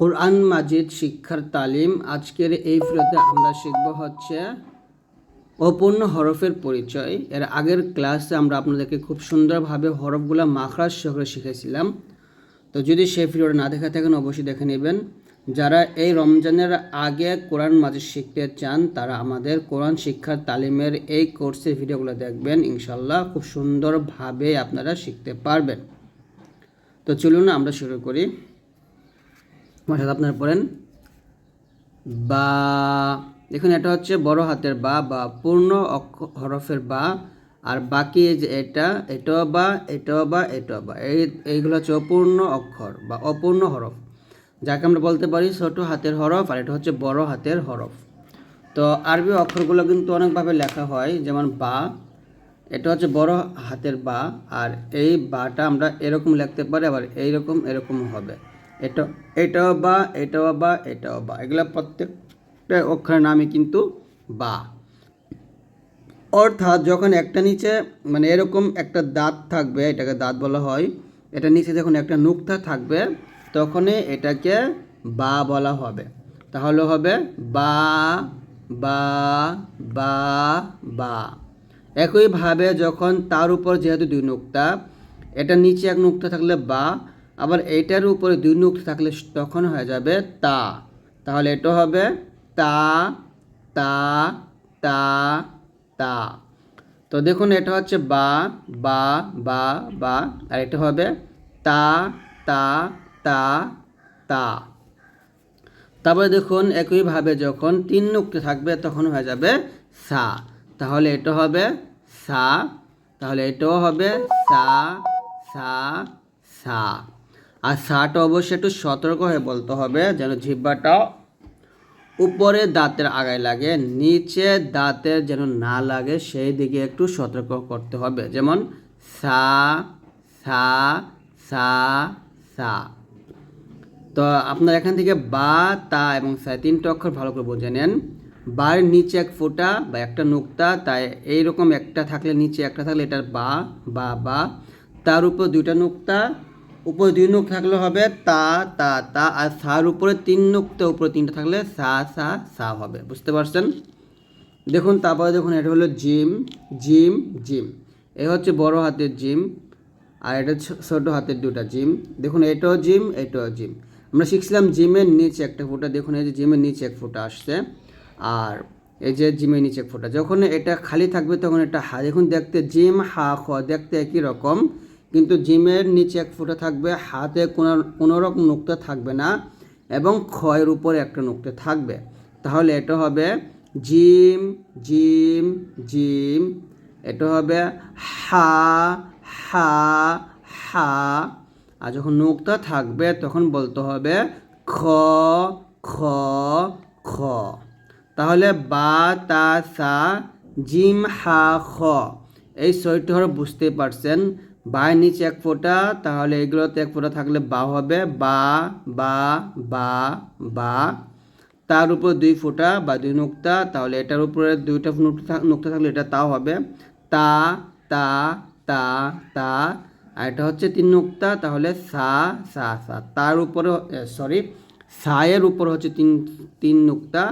কোরআন মাজিদ শিক্ষার তালিম আজকের এই ভিডিওতে আমরা শিখব হচ্ছে অপূর্ণ হরফের পরিচয়। এর আগের ক্লাসে আমরা আপনাদেরকে খুব সুন্দরভাবে হরফগুলো মাখরাজ সহকারে শিখেছিলাম তো যদি সেই ভিডিওটা না দেখে থাকেন, অবশ্যই দেখে নেবেন। যারা এই রমজানের আগে কোরআন মাজিদ শিখতে চান, তারা আমাদের কোরআন শিক্ষার তালিমের এই কোর্সের ভিডিওগুলো দেখবেন। ইনশাল্লাহ খুব সুন্দরভাবে আপনারা শিখতে পারবেন। তো চলুন আমরা শুরু করি। সাথে আপনারা পড়েন। বা দেখুন, এটা হচ্ছে বড় হাতের বা বা পূর্ণ হরফের বা, আর বাকি যে এটা, এটাও বা এটাও বা এটাও বা, এই, এইগুলো হচ্ছে অপূর্ণ অক্ষর বা অপূর্ণ হরফ। যাকে আমরা বলতে পারি ছোট হাতের হরফ, আর এটা হচ্ছে বড় হাতের হরফ। তো আরবি অক্ষরগুলো কিন্তু অনেকভাবে লেখা হয়, যেমন বা, এটা হচ্ছে বড় হাতের বা, আর এই বাটা আমরা এরকম লিখতে পারি, আবার এইরকম, এরকম হবে। এটা এটাও বা এটাও বা এটাও বা, এগুলো প্রত্যেকটা অক্ষরের নামই কিন্তু বা। অর্থাৎ যখন একটা নিচে মানে এরকম একটা দাঁত থাকবে, এটাকে দাঁত বলা হয়, এটা নিচে যখন একটা নুক্তা থাকবে, তখনই এটাকে বা বলা হবে। তাহলে হবে বা বা বা বা। একইভাবে যখন তার উপর যেহেতু দুই নুক্তা, এটা নিচে এক নুক্তা থাকলে বা আবার এইটার উপরে দুই নুক্তা থাকলে তখন হয়ে যাবে তা। তাহলে এটা হবে তা তা তা তা। তো দেখুন, এটা হচ্ছে বা বা বা বা, আর এটা হবে তা তা তা তা। তারপরে দেখুন, একইভাবে যখন তিন নুক্তি থাকবে তখন হয়ে যাবে সা। তাহলে এটা হবে সা, তাহলে এটাও হবে সা সা সা। আর সাটা অবশ্যই একটু সতর্ক হয়ে বলতে হবে যেন জিহ্বাটা উপরে দাঁতের আগায় লাগে, নিচে দাঁতের যেন না লাগে, সেই দিকে একটু সতর্ক করতে হবে। যেমন সা সা সা সা। তো আপনার এখান থেকে বা, তা এবং সা তিনটে অক্ষর ভালো করে বুঝে নেন। বার নিচে এক ফোঁটা বা একটা নুক্তা, তাই এইরকম একটা থাকলে নিচে একটা থাকলে এটার বা বা বা। তার উপর দুইটা নুক্তা উপরে দুই নুক থাকলে হবে তা তা তা, আর সার উপরে তিন নুক্তা উপরে তিনটা থাকলে সা সা সা হবে। বুঝতে পারছেন? দেখুন, তারপরে দেখুন, এটা হলো জিম জিম জিম। এ হচ্ছে বড় হাতের জিম, আর এটা ছোট হাতের দুটা জিম। দেখুন, এটাও জিম এটাও জিম। আমরা শিখছিলাম জিমের নিচে একটা ফোঁটা, দেখুন, এই যে জিমের নিচে এক ফোঁটা আসছে, আর এই যে জিমের নিচে এক ফোঁটা। যখন এটা খালি থাকবে, তখন এটা হা, দেখুন, দেখতে জিম, হা, খ, দেখতে একই রকম। কিন্তু জিমের নিচে এক ফোঁটা থাকবে, হাতে কোনো কোনো রকম নুক্তা থাকবে না এবং ক্ষয়ের উপরে একটা নুক্তা থাকবে। তাহলে এটা হবে জিম জিম জিম। এটা হবে হা হা হা। আর যখন নুক্তা থাকবে, তখন বলতে হবে খ খ খ। তাহলে বা, তা, সা, জিম, হা, খ। এই ছয়টি হরফ বুঝতে পারছেন বায়ের নিচে এক ফোঁটা, তাহলে এগুলোতে এক ফোঁটা থাকলে বা হবে, বা বা বা বা। তার উপর দুই ফোঁটা বা দুই নুক্তা, তাহলে এটার উপরে দুইটা নুক্তা থাকলে এটা তাও হবে। তা তা তা তা। আর এটা হচ্ছে তিন নুক্তা, তাহলে সা সা সা। তার উপরে সরি সায়ের উপর হচ্ছে তিন তিন নুক্তা।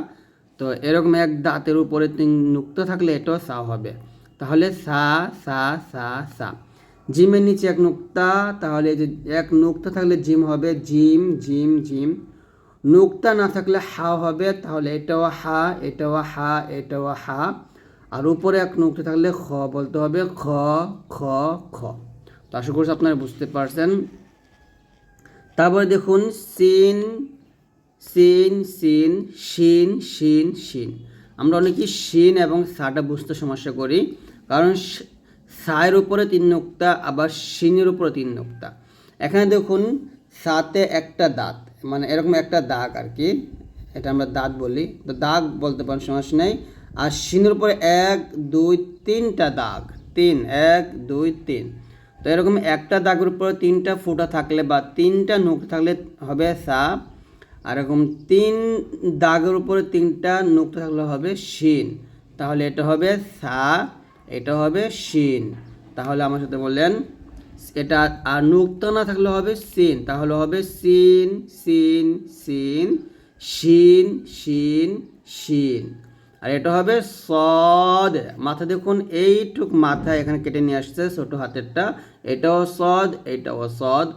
তো এরকম এক দাঁতের উপরে তিন নুক্তা থাকলে এটাও সা হবে। তাহলে সা সা সা সা। জিমের নিচে এক নুক্তা, তাহলে যে এক নুক্তা থাকলে জিম হবে, জিম জিম জিম। নুক্তা না থাকলে হা হবে, তাহলে এটাও হা এটাও হা এটাও হা। আর উপরে এক নুক্তা থাকলে খ বলতে হবে, খ খ খ। তো আশা করছি আপনারা বুঝতে পারছেন। তারপরে দেখুন, সিন সিন সিন, শিন শিন শিন। আমরা অনেকেই শিন এবং সাটা বুঝতে সমস্যা করি। কারণ সায়ের উপরে তিন নোক্তা, আবার শিনের উপরে তিন নোক্তা। এখানে দেখুন, সাতে একটা দাঁত মানে এরকম একটা দাগ আর কি, এটা আমরা দাঁত বলি। তো দাগ বলতে পারেন, সমস্যা নেই। আর শিনের উপরে এক, দুই, তিনটা দাগ, তিন, এক, দুই, তিন। তো এরকম একটা দাগের উপরে তিনটা ফুটা থাকলে বা তিনটা নোক থাকলে হবে সা আর এরকম তিন দাগের উপরে তিনটা নোকটা থাকলে হবে শিন তাহলে এটা হবে সা এটা হবে শিন। তাহলে আমার সাথে বললেন, এটা আর নুক্তা না থাকলে হবে সিন। তাহলে হবে সিন সিন সিন, শিন শিন শিন। আর এটা হবে সদ। মাথা দেখুন, এইটুক মাথা এখানে কেটে নিয়ে আসছে ছোট হাতেরটা। এটাও সদ এটাও সদ।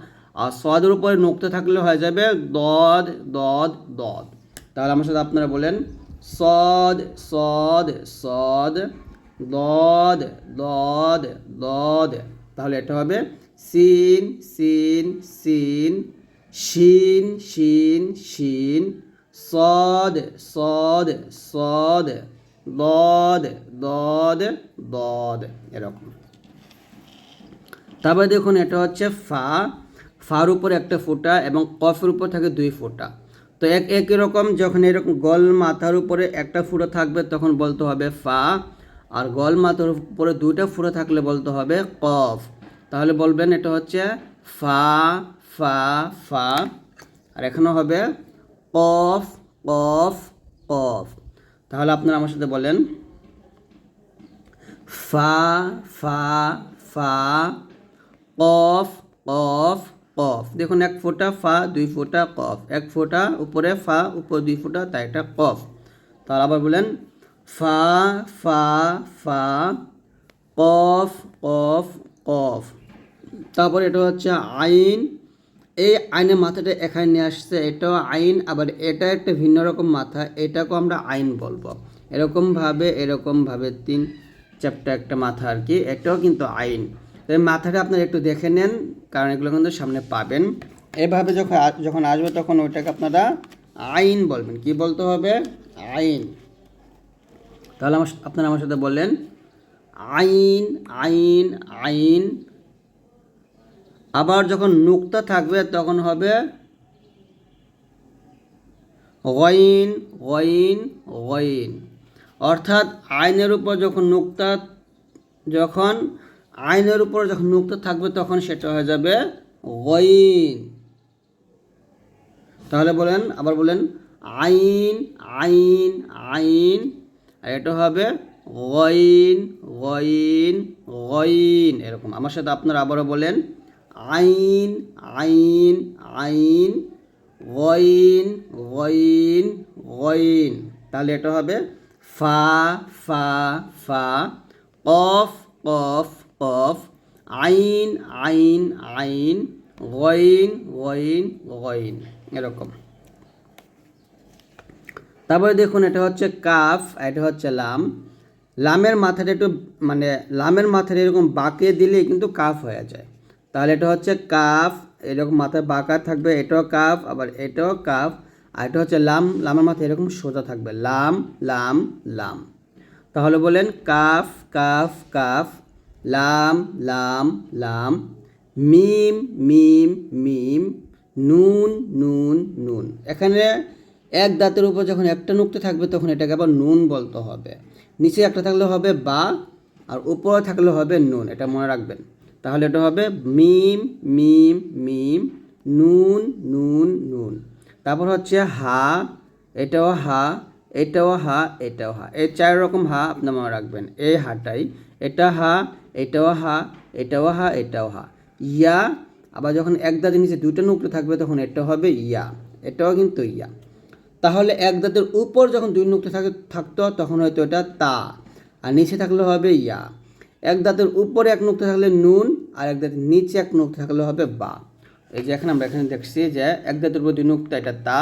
আর সদের উপরে নুক্তা থাকলে হয়ে যাবে দদ দদ দদ। তাহলে আমার সাথে আপনারা বলেন, সদ সদ সদ। দদ দদ দদ তাহলে এটা হবে সিন সিন সিন, শিন শিন শিন, সদ সদ সদ দদ দদ দদ এরকম। তারপরে দেখুন এটা হচ্ছে ফা। ফার উপর একটা ফোঁটা এবং কফের উপর থাকে দুই ফোঁটা। তো এক একই রকম, যখন এরকম গল মাথার উপরে একটা ফুটো থাকবে, তখন বলতে হবে ফা। আর গল মাথার উপরে দুইটা ফুটো থাকলে বলতে হবে কফ। তাহলে বলবেন এটা হচ্ছে ফা ফা ফা। আর এখানে হবে কফ কফ কফ। তাহলে আপনারা আমার সাথে বলেন ফা ফা ফা, কফ কফ কফ। দেখুন এক ফোঁটা ফা, দুই ফোঁটা কফ। এক ফোঁটা উপরে ফা, উপর দুই ফোঁটা, তাই এটা কফ। তাহলে আবার বলেন ফা ফা ফা, কফ কফ কফ। তারপর এটা হচ্ছে আইন। এই আইনের মাথাটা এখানে নিয়ে আসছে, এটাও আইন, আবার এটা একটা ভিন্ন রকম মাথা, এটাকেও আমরা আইন বলব। এরকমভাবে এরকমভাবে তিন চ্যাপ্টা একটা মাথা আর কি, এটাও কিন্তু আইন। এই মাথাটা আপনারা একটু দেখে নেন, কারণ এগুলো কিন্তু সামনে পাবেন। এভাবে যখন যখন আসবে তখন ওইটাকে আপনারা আইন বলবেন। কি বলতে হবে? আইন। তাহলে আমার আপনারা আমার সাথে বললেন, আইন আইন আইন। আবার যখন নুক্তা থাকবে, তখন হবে গইন গইন গইন। অর্থাৎ আইনের উপর যখন নুক্তা, যখন আইনের উপর যখন নুক্তা থাকবে, তখন সেটা হয়ে যাবে গইন। তাহলে বলেন, আবার বলেন, আইন আইন আইন। আর এটা হবে গইন গইন গইন এরকম। আমার সাথে আপনারা আবারও বলেন, আইন আইন আইন, গইন গইন গইন। তাহলে এটা হবে ফা ফা ফা, কফ কফ কফ, আইন আইন আইন, গইন গইন গইন, এরকম। তারপরে দেখুন, এটা হচ্ছে কাফ এটা হচ্ছে লাম। লামের মাথাটা একটু মানে লামের মাথাটা এরকম বাঁকে দিলেই কিন্তু কাফ হয়ে যায়। তাহলে এটা হচ্ছে কাফ, এরকম মাথায় বাঁকা থাকবে, এটাও কাফ, আবার এটাও কাফ, আর এটা হচ্ছে লাম, লামের মাথায় এরকম সোজা থাকবে, লাম লাম লাম। তাহলে বলেন কাফ কাফ কাফ, লাম লাম লাম, মিম মিম মিম, নুন নুন নুন। এখানে এক দাঁতের উপর যখন একটা নুক্তে থাকবে, তখন এটাকে আবার নুন বলতে হবে। নিচে একটা থাকলে হবে বা, আর উপরে থাকলে হবে নুন, এটা মনে রাখবেন। তাহলে এটা হবে মিম মিম মিম, নুন নুন নুন। তারপর হচ্ছে হা, এটাও হা এটাও হা এটাও হা। এই চার রকম হা আপনার মনে রাখবেন। এই হাটাই, এটা হা, এটাও হা এটাও হা এটাও হা। ইয়া, আবার যখন এক দাঁতের নিচে দুইটা নুকরে থাকবে, তখন এটা হবে ইয়া। এটাও কিন্তু ইয়া। তাহলে এক দাঁতের উপর যখন দুই নুক্তে থাকে, থাকতো, তখন হয়তো এটা তা। আর নিচে থাকলে হবে ইয়া। এক দাঁতের উপরে এক নুক্তে থাকলে নুন, আর এক দাঁতের নিচে এক নুক্তে থাকলে হবে বা। এই যে এখানে আমরা এখানে দেখছি যে এক দাঁতের উপর দুই নুক্তা, এটা তা।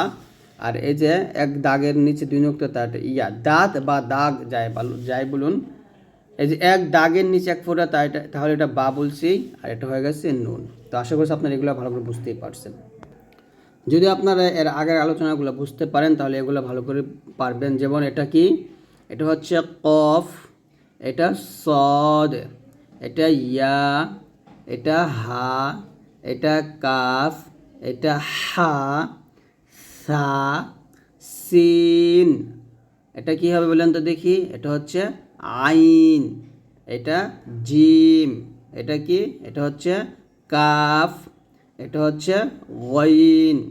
আর এই যে এক দাগের নিচে দুই নুক্তা, তা এটা ইয়া। দাঁত বা দাগ যায় যাই বলুন। এই যে এক দাগের নিচে এক ফোঁটা, তা এটা তাহলে এটা বা বলছি, আর এটা হয়ে গেছে নুন। তো আশা করছি আপনারা এগুলো ভালো করে বুঝতেই পারছেন। যদি আপনারা এর আগের আলোচনাগুলো বুঝতে পারেন, তাহলে এগুলো ভালো করে পারবেন। যেমন এটা কি? এটা হচ্ছে কফ, এটা সদ, এটা ইয়া, এটা হা, এটা কাফ, এটা হা, সা, সিন। এটা কি হবে বলেন তো দেখি? এটা হচ্ছে আইন, এটা জিম, এটা কি? এটা হচ্ছে কাফ। এটা হচ্ছে গইন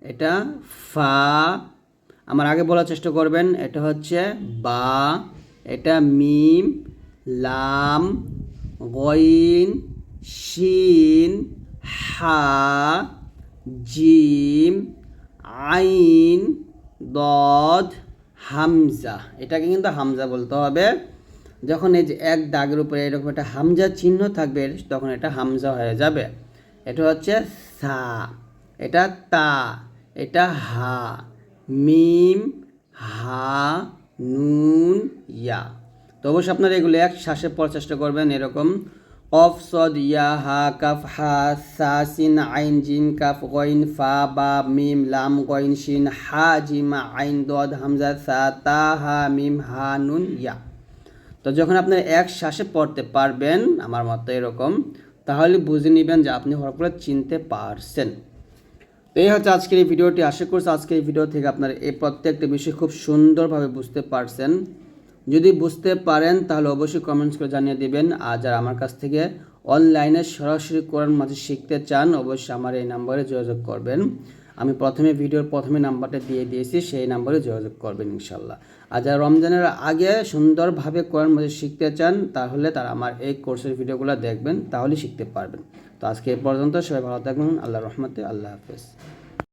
এটা ফা। আমার আগে বলার চেষ্টা করবেন, এটা হচ্ছে বা, এটা মিম, লাম গইন শিন, হা, জিম, আইন, দদ, হামজা। এটাকে কিন্তু হামজা বলতে হবে। যখন এই যে এক দাগের উপরে এরকম একটা হামজা চিহ্ন থাকবে, তখন এটা হামজা হয়ে যাবে। এটা হচ্ছে সা, এটা তা, এটা হা, মিম, হা, নুন, ইয়া। তো অবশ্যই আপনারা এগুলো এক শ্বাসে পড়ার চেষ্টা করবেন, এরকম। অফ, সদ, ইয়া, হা, কাফ, হা, সা, সিন, আইন, জিন, কাফ, গইন, ফা, বা, মিম, লাম, গইন, শিন, হা, জিম, আইন, দদ, হামজা, সা, তা, হা, মিম, হা, নুন, ইয়া। তো যখন আপনি এক শ্বাসে পড়তে পারবেন, আমার মতো এরকম তাহলে বুঝে নেবেন যে আপনি হরফগুলো চিনতে পারছেন। এই হচ্ছে আজকের এই ভিডিওটি। আশা করছি আজকের এই ভিডিও থেকে আপনারা এই প্রত্যেকটা বিষয় খুব সুন্দরভাবে বুঝতে পারছেন। যদি বুঝতে পারেন, তাহলে অবশ্যই কমেন্টস করে জানিয়ে দেবেন। আর যারা আমার কাছ থেকে অনলাইনে সরাসরি কোরআন মাঝে শিখতে চান, অবশ্যই আমার এই নাম্বারে যোগাযোগ করবেন। আমি প্রথমে ভিডিওর প্রথমে নাম্বারটা দিয়ে দিয়েছি, সেই নাম্বারে যোগাযোগ করবেন ইনশাল্লাহ। আর যারা রমজানের আগে সুন্দরভাবে কোরআন মজিদ শিখতে চান, তাহলে তারা আমার এই কোর্সের ভিডিওগুলো দেখবেন তাহলে শিখতে পারবেন। তো আজকে এ পর্যন্ত, সবাই ভালো থাকবেন আল্লাহ রহমতে, আল্লাহ হাফেজ।